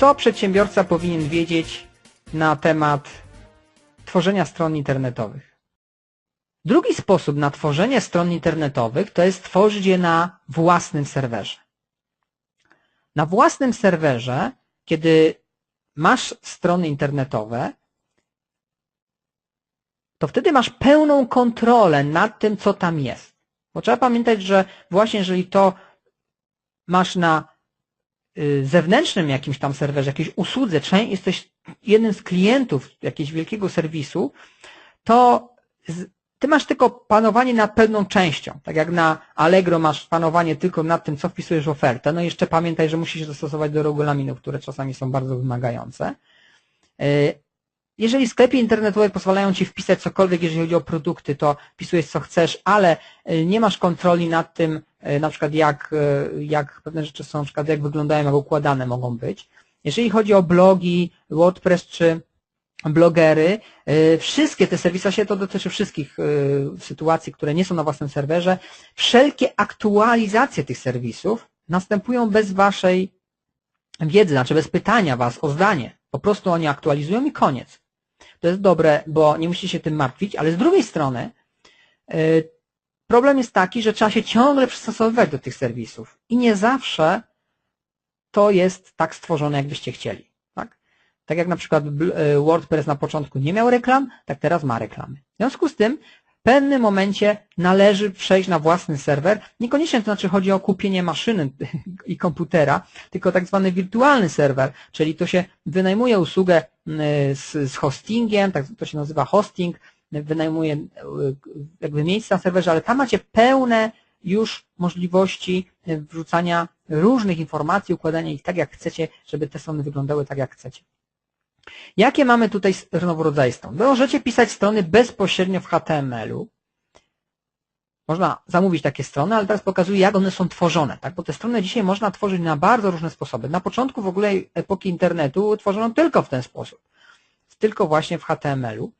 co przedsiębiorca powinien wiedzieć na temat tworzenia stron internetowych. Drugi sposób na tworzenie stron internetowych to jest tworzyć je na własnym serwerze. Na własnym serwerze, kiedy masz strony internetowe, to wtedy masz pełną kontrolę nad tym, co tam jest. Bo trzeba pamiętać, że właśnie jeżeli to masz na zewnętrznym jakimś tam serwerze, jakiejś usłudze, jesteś jednym z klientów jakiegoś wielkiego serwisu, to ty masz tylko panowanie nad pewną częścią. Tak jak na Allegro masz panowanie tylko nad tym, co wpisujesz w ofertę. No i jeszcze pamiętaj, że musisz się dostosować do regulaminów, które czasami są bardzo wymagające. Y, jeżeli sklepy internetowe pozwalają Ci wpisać cokolwiek, jeżeli chodzi o produkty, to wpisujesz co chcesz, ale y, nie masz kontroli nad tym, y, na przykład jak, y, jak pewne rzeczy są, na przykład jak wyglądają, jak układane mogą być. Jeżeli chodzi o blogi, WordPress czy blogery, wszystkie te serwisy, się to dotyczy wszystkich sytuacji, które nie są na własnym serwerze, wszelkie aktualizacje tych serwisów następują bez Waszej wiedzy, znaczy bez pytania Was o zdanie. Po prostu oni aktualizują i koniec. To jest dobre, bo nie musicie się tym martwić, ale z drugiej strony problem jest taki, że trzeba się ciągle przystosowywać do tych serwisów i nie zawsze to jest tak stworzone, jakbyście chcieli. Tak, tak jak na przykład y, WordPress na początku nie miał reklam, tak teraz ma reklamy. W związku z tym w pewnym momencie należy przejść na własny serwer. Niekoniecznie to znaczy chodzi o kupienie maszyny i komputera, tylko tak zwany wirtualny serwer, czyli to się wynajmuje usługę z, z hostingiem, tak to się nazywa hosting, wynajmuje jakby miejsca na serwerze, ale tam macie pełne już możliwości wrzucania różnych informacji, układania ich tak jak chcecie, żeby te strony wyglądały tak jak chcecie. Jakie mamy tutaj znowu rodzaje stron? Możecie pisać strony bezpośrednio w HTML-u. Można zamówić takie strony, ale teraz pokazuję, jak one są tworzone, tak? bo te strony dzisiaj można tworzyć na bardzo różne sposoby. Na początku w ogóle epoki internetu tworzono tylko w ten sposób, tylko właśnie w HTML-u.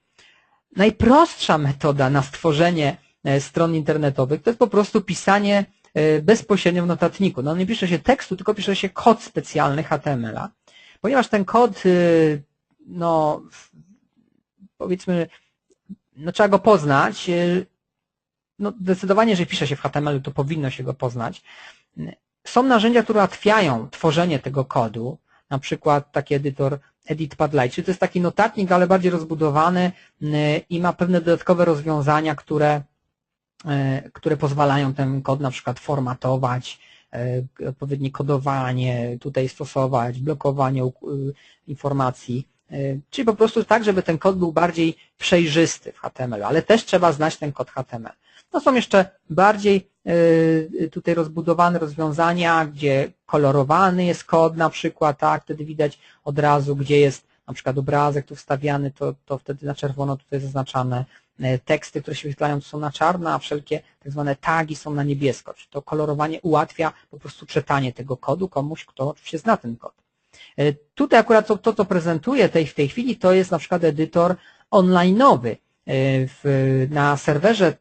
Najprostsza metoda na stworzenie e, stron internetowych to jest po prostu pisanie e, bezpośrednio w notatniku. No nie pisze się tekstu, tylko pisze się kod specjalny HTML-a, ponieważ ten kod e, no powiedzmy, no trzeba go poznać. No zdecydowanie, że pisze się w HTML, to powinno się go poznać. Są narzędzia, które ułatwiają tworzenie tego kodu, na przykład taki edytor EditPadLite, czyli to jest taki notatnik, ale bardziej rozbudowany e, i ma pewne dodatkowe rozwiązania, które, e, które pozwalają ten kod na przykład formatować, odpowiednie kodowanie tutaj stosować, blokowanie informacji. Czyli po prostu tak, żeby ten kod był bardziej przejrzysty w HTML, ale też trzeba znać ten kod HTML. To są jeszcze bardziej e, tutaj rozbudowane rozwiązania, gdzie kolorowany jest kod na przykład, tak, wtedy widać od razu, gdzie jest na przykład obrazek tu wstawiany, to, to wtedy na czerwono tutaj zaznaczane e, teksty, które się wyświetlają, są na czarno, a wszelkie tak zwane tagi są na niebiesko. Czyli to kolorowanie ułatwia po prostu czytanie tego kodu komuś, kto oczywiście zna ten kod. E, tutaj akurat to, to co prezentuję tej, w tej chwili, to jest na przykład edytor online'owy na serwerze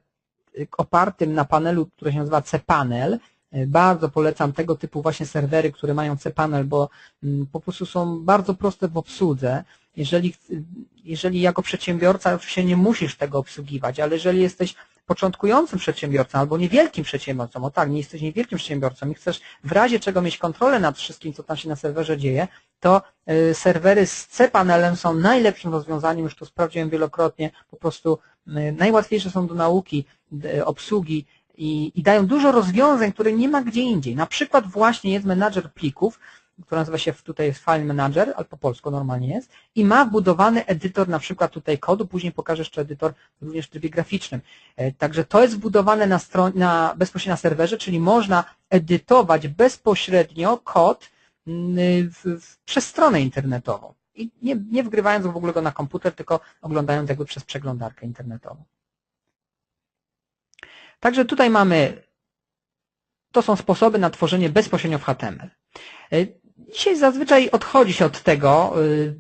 opartym na panelu, który się nazywa cPanel. Bardzo polecam tego typu właśnie serwery, które mają cPanel, bo mm, po prostu są bardzo proste w obsłudze. Jeżeli, jeżeli jako przedsiębiorca oczywiście nie musisz tego obsługiwać, ale jeżeli jesteś początkującym przedsiębiorcą albo niewielkim przedsiębiorcą, o tak, nie jesteś niewielkim przedsiębiorcą i chcesz w razie czego mieć kontrolę nad wszystkim, co tam się na serwerze dzieje, to y, serwery z cPanelem są najlepszym rozwiązaniem, już to sprawdziłem wielokrotnie, po prostu y, najłatwiejsze są do nauki, obsługi i, i dają dużo rozwiązań, które nie ma gdzie indziej. Na przykład właśnie jest menadżer plików, która nazywa się tutaj jest File Manager, ale po polsku normalnie jest, i ma wbudowany edytor na przykład tutaj kodu, później pokażę jeszcze edytor również w trybie graficznym. E, także to jest wbudowane na, na bezpośrednio na serwerze, czyli można edytować bezpośrednio kod mm, w, w, przez stronę internetową. I nie, nie wgrywając w ogóle go na komputer, tylko oglądając jakby przez przeglądarkę internetową. Także tutaj mamy, to są sposoby na tworzenie bezpośrednio w HTML. E, Dzisiaj zazwyczaj odchodzi się od tego, y,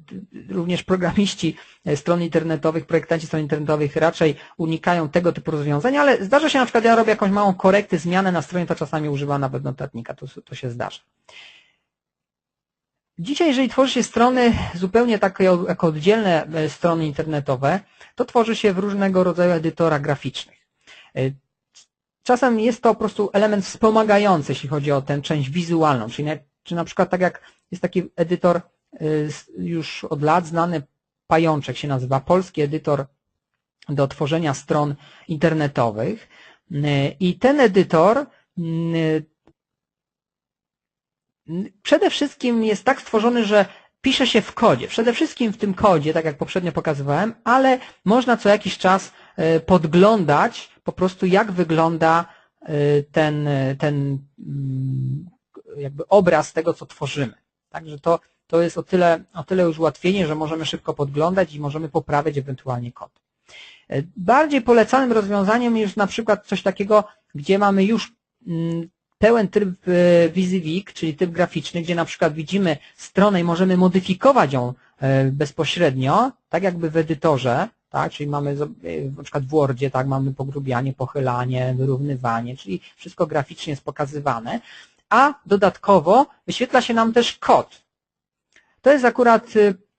również programiści e, stron internetowych, projektanci stron internetowych raczej unikają tego typu rozwiązań, ale zdarza się na przykład, ja robię jakąś małą korektę, zmianę na stronie, to czasami używam nawet notatnika, to, to się zdarza. Dzisiaj, jeżeli tworzy się strony zupełnie takie jako oddzielne e, strony internetowe, to tworzy się w różnego rodzaju edytorach graficznych. Czasem jest to po prostu element wspomagający, jeśli chodzi o tę część wizualną, czyli na, czy na przykład tak jak jest taki edytor już od lat znany, Pajączek się nazywa, polski edytor do tworzenia stron internetowych i ten edytor przede wszystkim jest tak stworzony, że pisze się w kodzie. Przede wszystkim w tym kodzie, tak jak poprzednio pokazywałem, ale można co jakiś czas podglądać po prostu jak wygląda e, ten, ten mm, jakby obraz tego, co tworzymy. Także to, to jest o tyle, o tyle już ułatwienie, że możemy szybko podglądać i możemy poprawiać ewentualnie kod. E, bardziej polecanym rozwiązaniem jest na przykład coś takiego, gdzie mamy już mm, pełen tryb e, Visivik, czyli typ graficzny, gdzie na przykład widzimy stronę i możemy modyfikować ją e, bezpośrednio, tak jakby w edytorze, tak, czyli mamy e, na przykład w Wordzie, tak, mamy pogrubianie, pochylanie, wyrównywanie, czyli wszystko graficznie jest pokazywane, a dodatkowo wyświetla się nam też kod. To jest akurat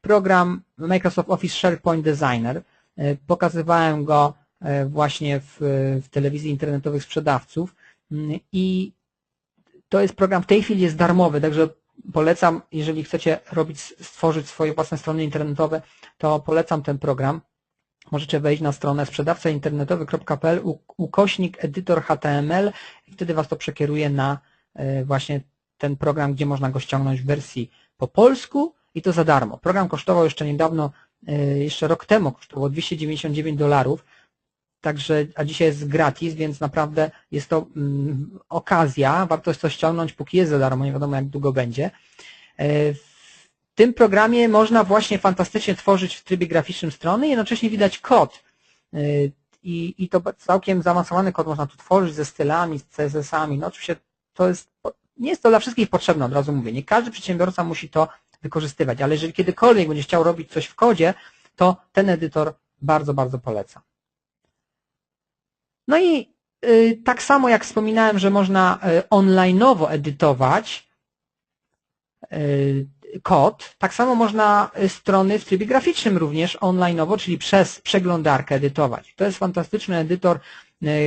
program Microsoft Office SharePoint Designer. Pokazywałem go właśnie w, w telewizji internetowych sprzedawców i to jest program, w tej chwili jest darmowy, także polecam, jeżeli chcecie robić, stworzyć swoje własne strony internetowe, to polecam ten program. Możecie wejść na stronę sprzedawcainternetowy.pl ukośnik edytor HTML i wtedy Was to przekieruje na e, właśnie ten program, gdzie można go ściągnąć w wersji po polsku i to za darmo. Program kosztował jeszcze niedawno, e, jeszcze rok temu kosztował 299 dolarów, Także, a dzisiaj jest gratis, więc naprawdę jest to mm, okazja, warto to ściągnąć, póki jest za darmo, nie wiadomo jak długo będzie. W tym programie można właśnie fantastycznie tworzyć w trybie graficznym strony, jednocześnie widać kod. E, I, I to całkiem zaawansowany kod można tu tworzyć ze stylami, z CSS-ami. No oczywiście to jest, nie jest to dla wszystkich potrzebne, od razu mówię. Nie każdy przedsiębiorca musi to wykorzystywać, ale jeżeli kiedykolwiek będzie chciał robić coś w kodzie, to ten edytor bardzo, bardzo polecam. No i y, tak samo jak wspominałem, że można y, online'owo edytować y, kod, tak samo można strony w trybie graficznym również online'owo, czyli przez przeglądarkę edytować. To jest fantastyczny edytor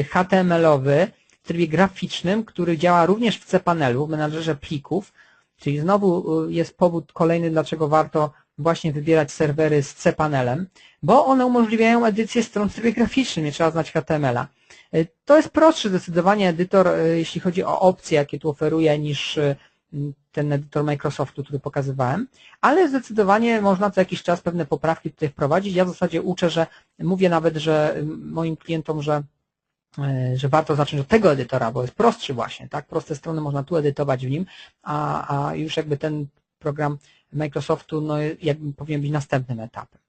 HTML-owy w trybie graficznym, który działa również w cPanelu, w menadżerze plików, czyli znowu jest powód kolejny, dlaczego warto właśnie wybierać serwery z cPanelem, bo one umożliwiają edycję stron w trybie graficznym, nie trzeba znać HTML-a. To jest prostszy zdecydowanie edytor, jeśli chodzi o opcje, jakie tu oferuje, niż ten edytor Microsoftu, który pokazywałem, ale zdecydowanie można co jakiś czas pewne poprawki tutaj wprowadzić. Ja w zasadzie uczę, że mówię nawet, że moim klientom, że że warto zacząć od tego edytora, bo jest prostszy właśnie, tak? Proste strony można tu edytować w nim, a, a już jakby ten program Microsoftu, no jakby powinien być następnym etapem.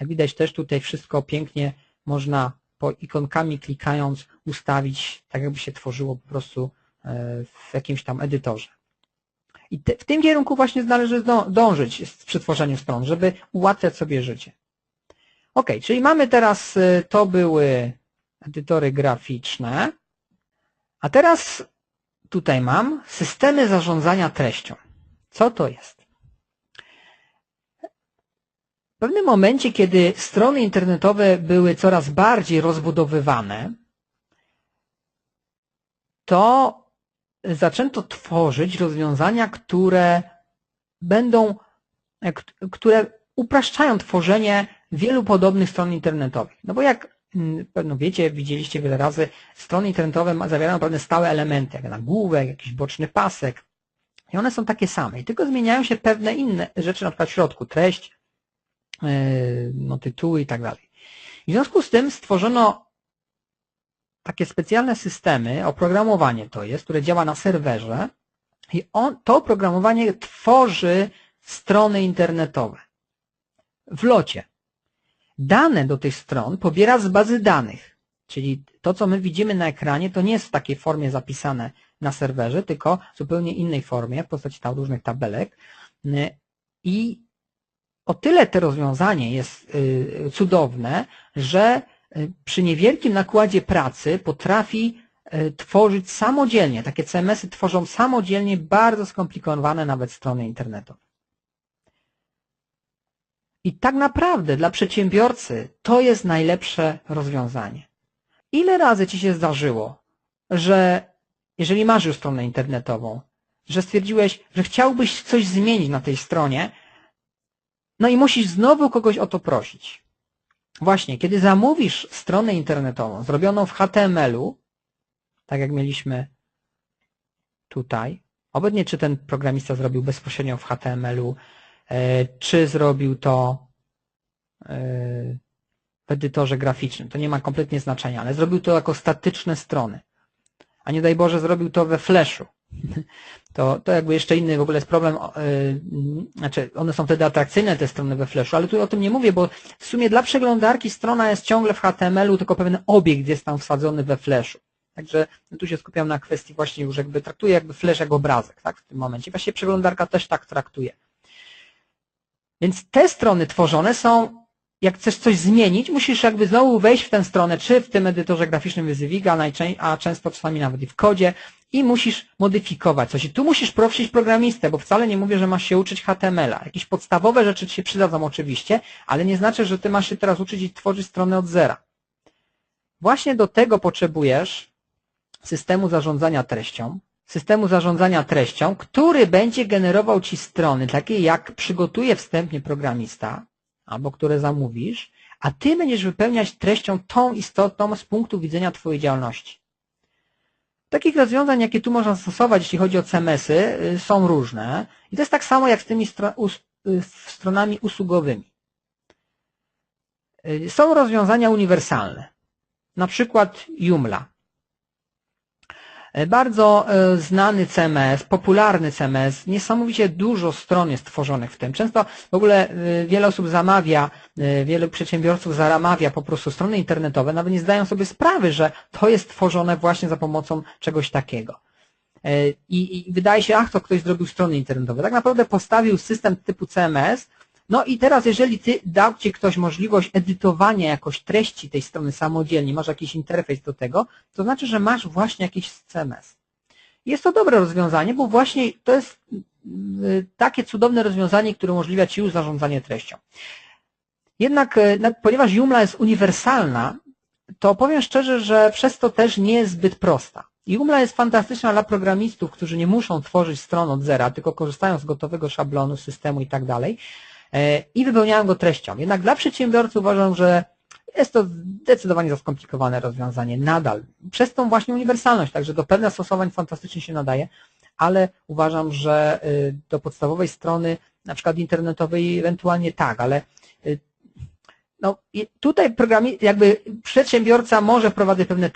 Jak widać też tutaj wszystko pięknie można po ikonkami klikając ustawić, tak jakby się tworzyło po prostu e, w jakimś tam edytorze. I te, w tym kierunku właśnie należy dążyć przy tworzeniu stron, żeby ułatwiać sobie życie. Ok, czyli mamy teraz, e, to były edytory graficzne, a teraz tutaj mam systemy zarządzania treścią. Co to jest? W pewnym momencie, kiedy strony internetowe były coraz bardziej rozbudowywane, to zaczęto tworzyć rozwiązania, które będą, które upraszczają tworzenie wielu podobnych stron internetowych. No bo jak mm, pewno wiecie, widzieliście wiele razy, strony internetowe zawierają pewne stałe elementy, jak nagłówek, jakiś boczny pasek. I one są takie same. I tylko zmieniają się pewne inne rzeczy, na przykład w środku treść, E, no, tytuły i tak dalej. W związku z tym stworzono takie specjalne systemy, oprogramowanie to jest, które działa na serwerze i on, to oprogramowanie tworzy strony internetowe. W locie. Dane do tych stron pobiera z bazy danych, czyli to, co my widzimy na ekranie, to nie jest w takiej formie zapisane na serwerze, tylko w zupełnie innej formie, w postaci tam różnych tabelek. I o tyle to rozwiązanie jest y, cudowne, że przy niewielkim nakładzie pracy potrafi tworzyć samodzielnie. Takie CMS-y tworzą samodzielnie bardzo skomplikowane nawet strony internetowe. I tak naprawdę dla przedsiębiorcy to jest najlepsze rozwiązanie. Ile razy Ci się zdarzyło, że jeżeli masz już stronę internetową, że stwierdziłeś, że chciałbyś coś zmienić na tej stronie, no i musisz znowu kogoś o to prosić. Właśnie, kiedy zamówisz stronę internetową zrobioną w HTML-u, tak jak mieliśmy tutaj, obecnie czy ten programista zrobił bezpośrednio w HTML-u, e, czy zrobił to e, w edytorze graficznym, to nie ma kompletnie znaczenia, ale zrobił to jako statyczne strony, a nie daj Boże zrobił to we Flashu, to, to jakby jeszcze inny w ogóle jest problem, yy, znaczy one są wtedy atrakcyjne te strony we Flashu, ale tu o tym nie mówię, bo w sumie dla przeglądarki strona jest ciągle w HTML-u, tylko pewien obiekt jest tam wsadzony we Flashu. Także tu się skupiam na kwestii właśnie już jakby traktuję jakby Flash jak obrazek, tak, w tym momencie. Właśnie przeglądarka też tak traktuje. Więc te strony tworzone są jak chcesz coś zmienić, musisz jakby znowu wejść w tę stronę, czy w tym edytorze graficznym Wyzywiga, a często czasami nawet i w kodzie i musisz modyfikować coś. I tu musisz prosić programistę, bo wcale nie mówię, że masz się uczyć HTML-a. Jakieś podstawowe rzeczy ci się przydadzą oczywiście, ale nie znaczy, że ty masz się teraz uczyć i tworzyć stronę od zera. Właśnie do tego potrzebujesz systemu zarządzania treścią, systemu zarządzania treścią, który będzie generował ci strony, takie jak przygotuje wstępnie programista, albo które zamówisz, a ty będziesz wypełniać treścią tą istotną z punktu widzenia twojej działalności. Takich rozwiązań, jakie tu można stosować, jeśli chodzi o CMS-y, y, są różne. I to jest tak samo jak z tymi y, stronami usługowymi. Y, są rozwiązania uniwersalne. Na przykład Joomla. E, bardzo e, znany CMS, popularny CMS, niesamowicie dużo stron jest tworzonych w tym. Często w ogóle e, wiele osób zamawia, wielu przedsiębiorców zamawia po prostu strony internetowe, nawet nie zdają sobie sprawy, że to jest tworzone właśnie za pomocą czegoś takiego. I, i wydaje się, ach, to ktoś zrobił strony internetowe. Tak naprawdę postawił system typu CMS, no i teraz, jeżeli ty dał ci ktoś możliwość edytowania jakoś treści tej strony samodzielnie, masz jakiś interfejs do tego, to znaczy, że masz właśnie jakiś CMS. Jest to dobre rozwiązanie, bo właśnie to jest y, takie cudowne rozwiązanie, które umożliwia Ci już zarządzanie treścią. Jednak, y, ponieważ Joomla jest uniwersalna, to powiem szczerze, że przez to też nie jest zbyt prosta. Joomla jest fantastyczna dla programistów, którzy nie muszą tworzyć stron od zera, tylko korzystają z gotowego szablonu, systemu i tak dalej. E, i wypełniają go treścią. Jednak dla przedsiębiorcy uważam, że jest to zdecydowanie za skomplikowane rozwiązanie nadal. Przez tą właśnie uniwersalność, także do pewnych stosowań fantastycznie się nadaje, ale uważam, że y, do podstawowej strony, na przykład internetowej ewentualnie tak, ale y, no, tutaj programi, jakby przedsiębiorca może wprowadzić pewne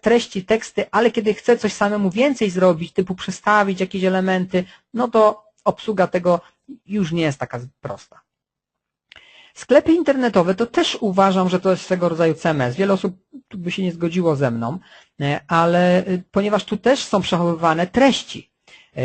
treści, teksty, ale kiedy chce coś samemu więcej zrobić, typu przestawić jakieś elementy, no to obsługa tego już nie jest taka prosta. Sklepy internetowe to też uważam, że to jest swego rodzaju CMS. Wiele osób tu by się nie zgodziło ze mną, e, ale e, ponieważ tu też są przechowywane treści. E,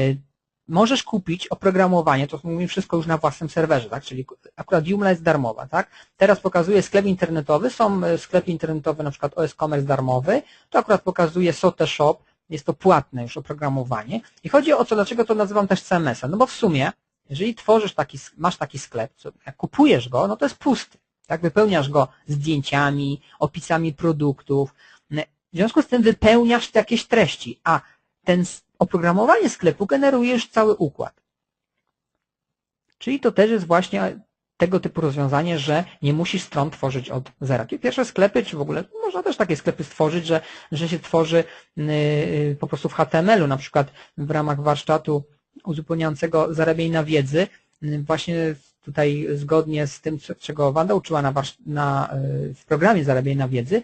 możesz kupić oprogramowanie, to mówimy wszystko już na własnym serwerze, tak? czyli akurat Joomla jest darmowa. Tak? Teraz pokazuje sklep internetowy, są sklepy internetowe, na przykład OS Commerce darmowy, to akurat pokazuje Sote Shop, jest to płatne już oprogramowanie. I chodzi o co, dlaczego to nazywam też CMS-em? No bo w sumie jeżeli tworzysz taki, masz taki sklep, jak kupujesz go, no to jest pusty. Tak, wypełniasz go zdjęciami, opisami produktów. W związku z tym wypełniasz jakieś treści, a ten oprogramowanie sklepu generujesz cały układ. Czyli to też jest właśnie tego typu rozwiązanie, że nie musisz stron tworzyć od zera. Pierwsze sklepy, czy w ogóle można też takie sklepy stworzyć, że, że się tworzy yy, po prostu w HTML-u, na przykład w ramach warsztatu uzupełniającego zarabianie na wiedzy, właśnie tutaj zgodnie z tym, czego Wanda uczyła na, na, w programie zarabiania wiedzy,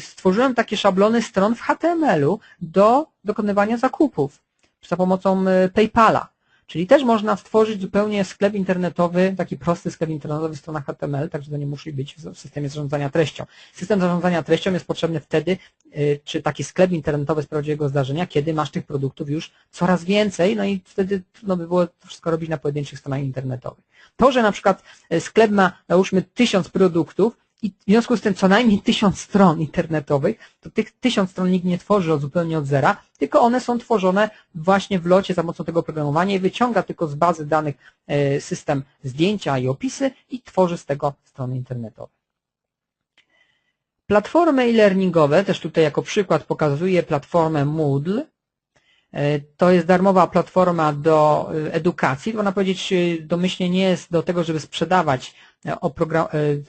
stworzyłem takie szablony stron w HTML-u do dokonywania zakupów za pomocą e, PayPala. Czyli też można stworzyć zupełnie sklep internetowy, taki prosty sklep internetowy w stronach HTML, także to nie musi być w systemie zarządzania treścią. System zarządzania treścią jest potrzebny wtedy, y, czy taki sklep internetowy z prawdziwego zdarzenia, kiedy masz tych produktów już coraz więcej, no i wtedy trudno by było to wszystko robić na pojedynczych stronach internetowych. To, że na przykład y, sklep ma, załóżmy, tysiąc produktów, i w związku z tym co najmniej tysiąc stron internetowych, to tych tysiąc stron nikt nie tworzy od zupełnie od zera, tylko one są tworzone właśnie w locie za pomocą tego oprogramowania i wyciąga tylko z bazy danych e, system zdjęcia i opisy i tworzy z tego strony internetowe. Platformy e-learningowe, też tutaj jako przykład pokazuję platformę Moodle. E, to jest darmowa platforma do e, edukacji. Można powiedzieć, e, domyślnie nie jest do tego, żeby sprzedawać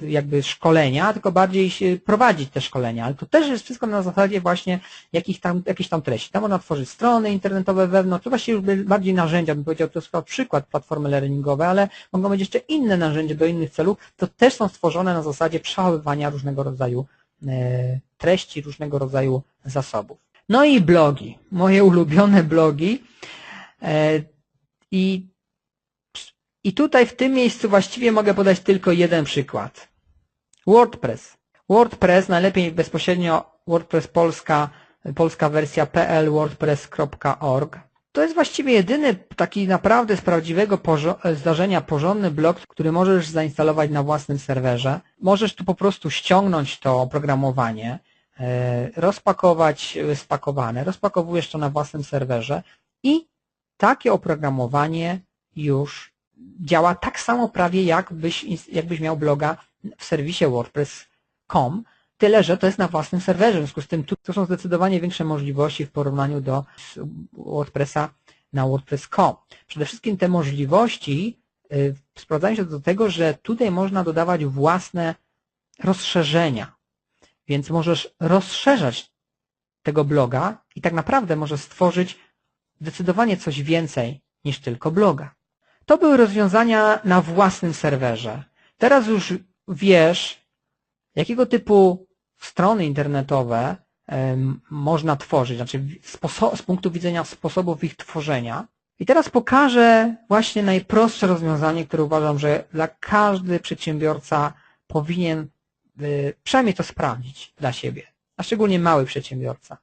jakby szkolenia, tylko bardziej prowadzić te szkolenia. Ale to też jest wszystko na zasadzie właśnie jakich tam, jakichś tam treści. Tam można tworzyć strony internetowe wewnątrz, to właściwie bardziej narzędzia, bym powiedział, to jest przykład platformy learningowe, ale mogą być jeszcze inne narzędzia do innych celów, to też są stworzone na zasadzie przechowywania różnego rodzaju treści różnego rodzaju zasobów. No i blogi, moje ulubione blogi. E, I, I tutaj w tym miejscu właściwie mogę podać tylko jeden przykład. WordPress. WordPress, najlepiej bezpośrednio WordPress Polska, polska wersja pl wordpress.org. To jest właściwie jedyny taki naprawdę z prawdziwego zdarzenia porządny blok, który możesz zainstalować na własnym serwerze. Możesz tu po prostu ściągnąć to oprogramowanie, rozpakować spakowane, rozpakowujesz to na własnym serwerze i takie oprogramowanie już działa tak samo prawie jakbyś, jakbyś miał bloga w serwisie WordPress.com, Tyle, że to jest na własnym serwerze, w związku z tym tu są zdecydowanie większe możliwości w porównaniu do WordPressa na WordPress.com. Przede wszystkim te możliwości y, sprowadzają się do tego, że tutaj można dodawać własne rozszerzenia. Więc możesz rozszerzać tego bloga i tak naprawdę możesz stworzyć zdecydowanie coś więcej niż tylko bloga. To były rozwiązania na własnym serwerze. Teraz już wiesz, jakiego typu strony internetowe można tworzyć, znaczy z punktu widzenia sposobów ich tworzenia. I teraz pokażę właśnie najprostsze rozwiązanie, które uważam, że dla każdy przedsiębiorca powinien przynajmniej to sprawdzić dla siebie, a szczególnie mały przedsiębiorca.